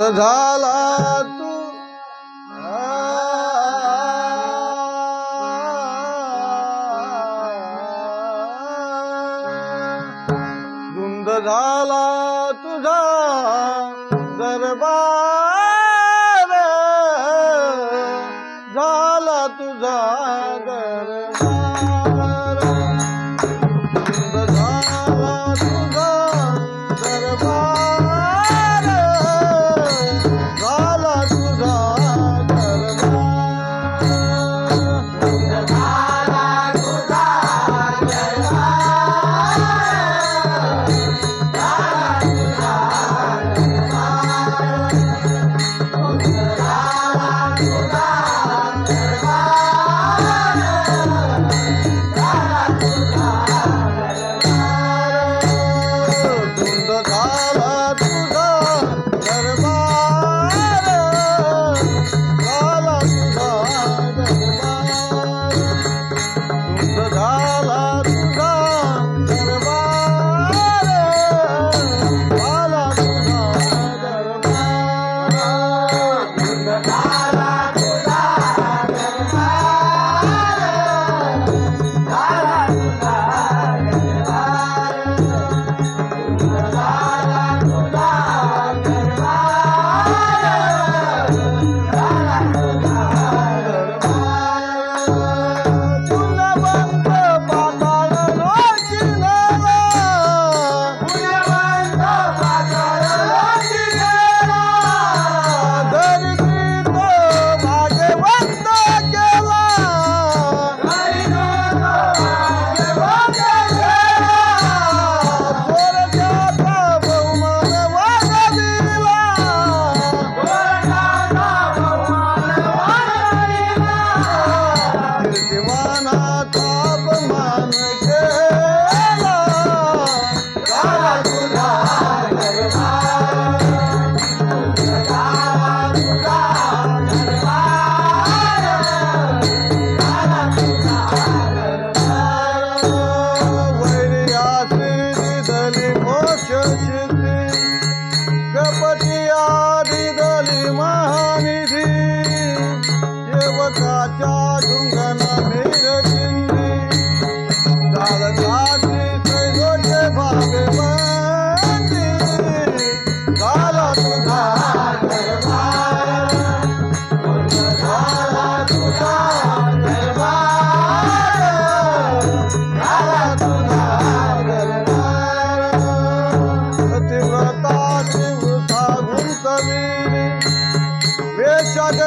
झाला तू. धुंद झाला तुझा दरबार. झाला तुझा दर.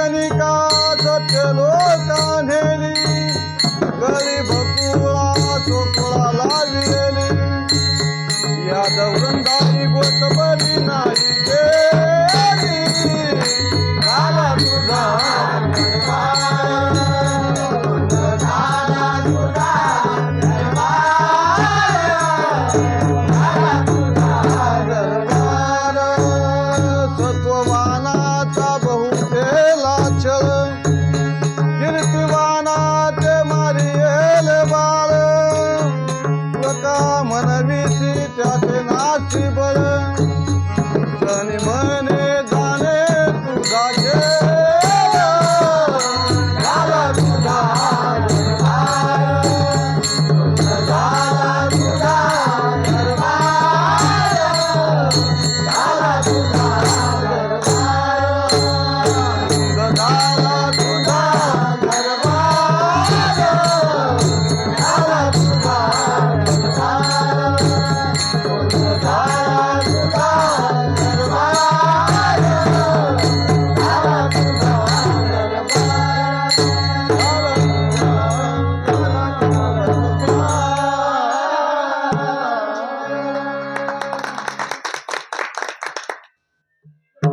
yani मनविसी त्याचे नासी बळ